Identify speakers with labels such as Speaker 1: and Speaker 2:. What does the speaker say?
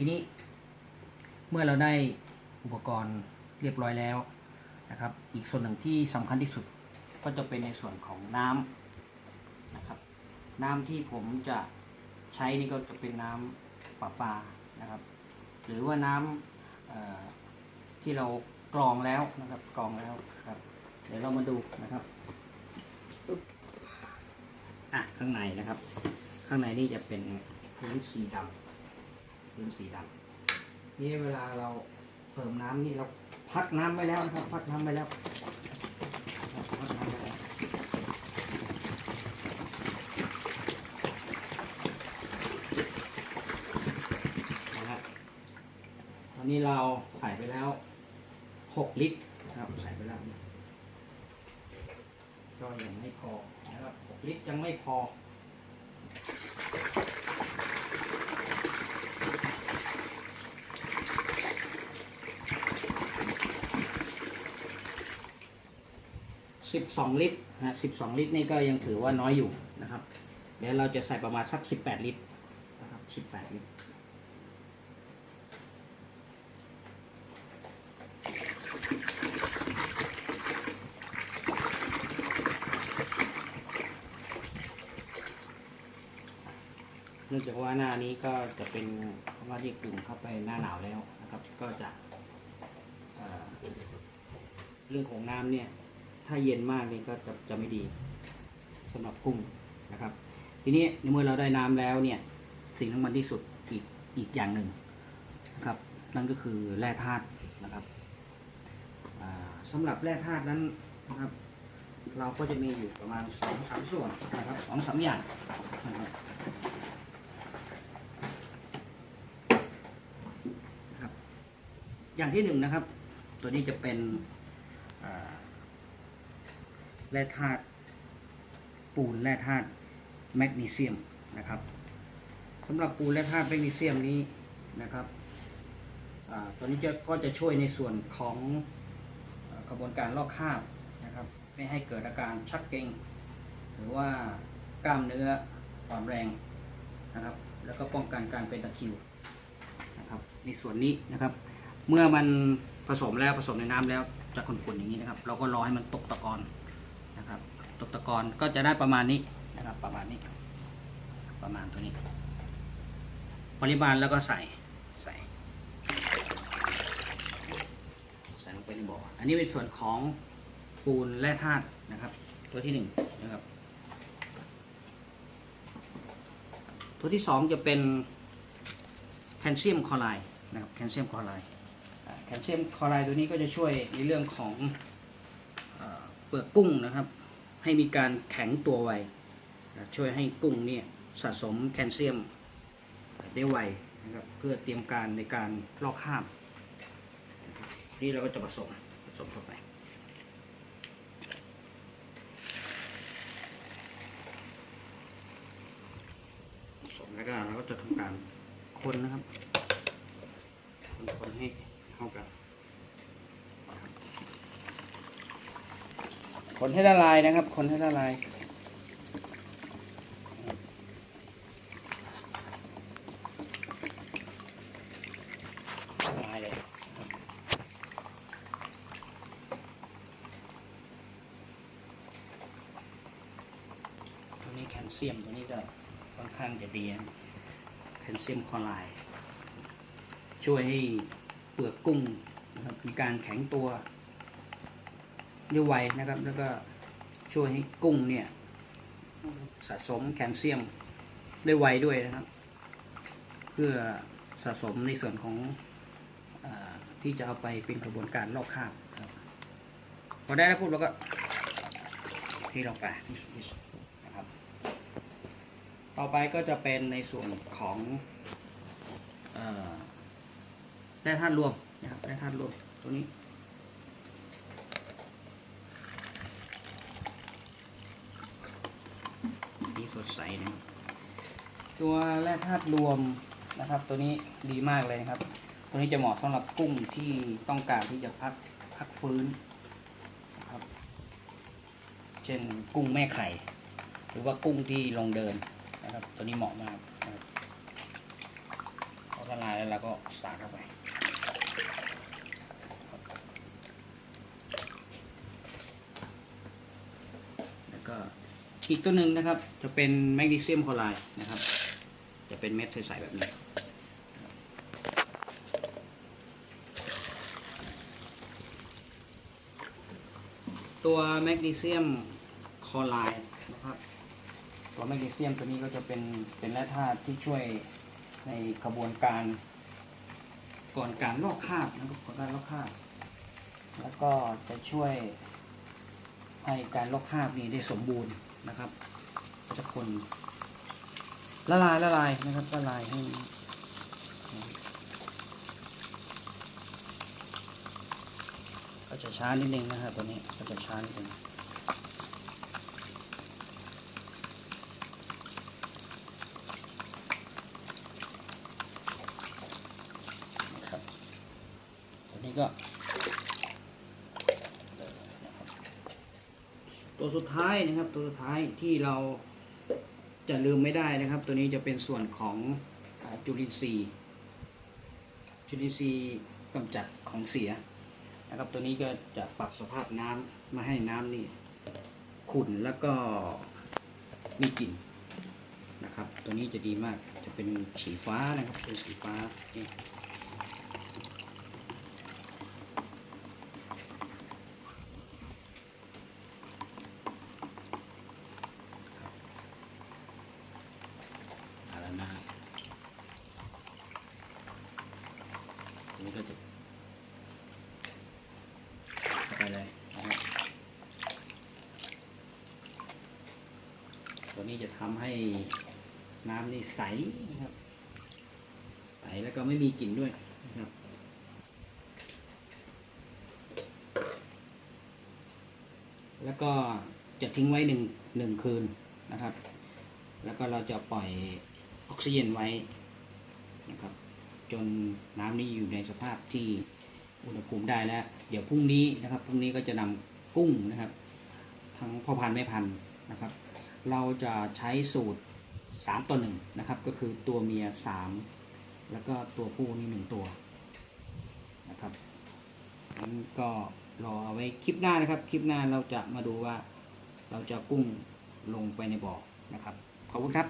Speaker 1: ทีนี้เมื่อเราได้อุปกรณ์เรียบร้อยแล้วนะครับ อีกส่วนหนึ่งที่สำคัญที่สุดก็จะเป็นในส่วนของน้ำนะครับ น้ำที่ผมจะใช้นี่ก็จะเป็นน้ำประปานะครับ หรือว่าน้ำเอ่อที่เรากรองแล้วนะครับกรองแล้วครับ เดี๋ยวเรามาดูนะครับอะข้างในนะครับ ข้างในนี่จะเป็นพื้นสีดำ พื้นสีดำนี่เวลาเราเติมน้ำนี่เราพักน้ำไว้แล้วนะครับพักน้ำไว้แล้วนะครับพักน้ำไว้แล้วนะฮะตอนนี้เราใส่ไปแล้วหกลิตรนะครับใส่ไปแล้วก็ยังไม่พอนะครับ6ลิตรยังไม่พอ 12 ลิตรนะ12 ลิตรนี่ก็ยังถือว่าน้อยอยู่นะครับ เดี๋ยวเราจะใส่ประมาณสัก 18 ลิตรนะครับ 18 ลิตรเนื่องจากว่าหน้านี้ก็จะเป็นว่าที่กลุ่มเข้าไปหน้าหนาวแล้วนะครับ ก็จะเอ่อเรื่องของน้ำเนี่ย ถ้าเย็นมากนี่ก็จะจะไม่ดีสำหรับกุ้งนะครับ ทีนี้ในเมื่อเราได้น้ำแล้วเนี่ยสิ่งสำคัญที่สุดอีกอีกอย่างหนึ่งนะครับ นั่นก็คือแร่ธาตุนะครับอ่าสำหรับแร่ธาตุนั้นนะครับ เราก็จะมีอยู่ประมาณสองสามส่วนนะครับสองสามอย่างนะครับอย่างที่หนึ่งนะครับ ตัวนี้จะเป็น แร่ธาตุปูนแร่ธาตุแมกนีเซียมนะครับสำหรับปูนแร่ธาตุแมกนีเซียมนี้นะครับอตัวนี้จะก็จะช่วยในส่วนของกระบวนการลอกคราบนะครับ ไม่ให้เกิดอาการชักเกร็งหรือว่ากล้ามเนื้ออ่อนแรงนะครับ แล้วก็ป้องกันการเป็นตะคริวนะครับในส่วนนี้นะครับ เมื่อมันผสมแล้วผสมในน้ำแล้วจะขุ่นๆอย่างนี้นะครับ เราก็รอให้มันตกตะกอน นะครับตกตะกอนก็จะได้ประมาณนี้นะครับประมาณนี้ประมาณตัวนี้ ปริมาณแล้วก็ใส่ใส่ใส่ลงไปในบ่ออันนี้เป็นส่วนของปูนแร่ธาตุนะครับ ตัวที่หนึ่งนะครับ ตัวที่สองจะเป็นแคลเซียมคลอไรด์นะครับแคลเซียมคลอไรด์แคลเซียมคลอไรด์ตัวนี้ก็จะช่วยในเรื่องของ เปลือกกุ้งนะครับ ให้มีการแข็งตัวไว ช่วยให้กุ้งเนี่ยสะสมแคลเซียมได้ไวนะครับเพื่อเตรียมการในการลอกคราบนะครับนี่เราก็จะผสมผสมเข้าไปผสมแล้วก็เราก็จะทำการคนนะครับคนให้เข้ากัน คนให้ละลายนะครับ คนให้ละลายละลายเลยนี้แคลเซียมตัวนี้ก็ค่อนข้างจะดีนะแคลเซียมคลอไรด์ช่วยให้เปลือกกุ้งนะครับมีการแข็งตัว ได้ไวนะครับ แล้วก็ช่วยให้กุ้งเนี่ย สะสมแคลเซียมได้ไวด้วยนะครับ เพื่อสะสมในส่วนของอที่จะเอาไปเป็นกระบวนการลอกคราบครับพอได้แล้วปุ๊บเราก็ที่ลงไปนะครับ ต่อไปก็จะเป็นในส่วนของอ่อแร่ธาตุรวมนะครับแร่ธาตุรวมตัวนี้ สีส ดใสนะตัวแร่ธาตุรวมนะครับ ตัวนี้ดีมากเลยครับ ตัวนี้จะเหมาะสำหรับกุ้งที่ต้องการที่จะพักพักฟื้นนะครับ เช่นกุ้งแม่ไข่ หรือว่ากุ้งที่ลงเดินนะครับ ตัวนี้เหมาะมากนะครับพอละลายแล้วแล้วเราก็สาดเข้าไป แล้วก็ อีกตัวหนึ่งนะครับ จะเป็นแมกนีเซียมคลอไรด์นะครับ จะเป็นเม็ดใสๆแบบนี้ตัวแมกนีเซียมคลอไรด์นะครับตัวแมกนีเซียมตัวนี้ก็จะเป็นเป็นแร่ธาตุที่ช่วยในกระบวนการ ก่อนการลอกคราบนะครับก่อนการลอกคราบแล้วก็จะช่วยให้การลอกคราบนี้ได้สมบูรณ์ นะครับจะคนละลายละลายนะครับละลายให้ก็จะช้านิดนึงนะครับตัวนี้ก็จะช้านิดนึงนะครับตัวนี้ก็ ตัวสุดท้ายนะครับ ตัวสุดท้ายที่เราจะลืมไม่ได้นะครับ ตัวนี้จะเป็นส่วนของอจุลินทรีย์จุลินทรีย์กำจัดของเสียนะครับ ตัวนี้ก็จะปรับสภาพน้ำมาให้น้ำนี่ขุ่นแล้วก็มีกลิ่นนะครับ ตัวนี้จะดีมากจะเป็นสีฟ้านะครับเป็นสีฟ้านี่อาแล้วนะ ตันี้ก็จะไปเลยนะครับตัวนี้จะทำให้น้ำนี่ใสนะครับ ใสแล้วก็ไม่มีกลิ่นด้วยนะครับแล้วก็จะทิ้งไว้หนึ่งหนึ่งคืนนะครับ แล้วก็เราจะปล่อยออกซิเจนไว้นะครับ จนน้ำนี้อยู่ในสภาพที่อุณหภูมิได้แล้ว เดี๋ยวพรุ่งนี้นะครับพรุ่งนี้ก็จะนำกุ้งนะครับ ทั้งพ่อพันธุ์แม่พันธุ์นะครับ เราจะใช้สูตรสามต่อหนึ่งนะครับ ก็คือตัวเมียสามแล้วก็ตัวผู้นี่หนึ่งตัวนะครับนั้นก็รอเอาไว้คลิปหน้านะครับ คลิปหน้าเราจะมาดูว่าเราจะกุ้งลงไปในบ่อนะครับ ขอบคุณครับ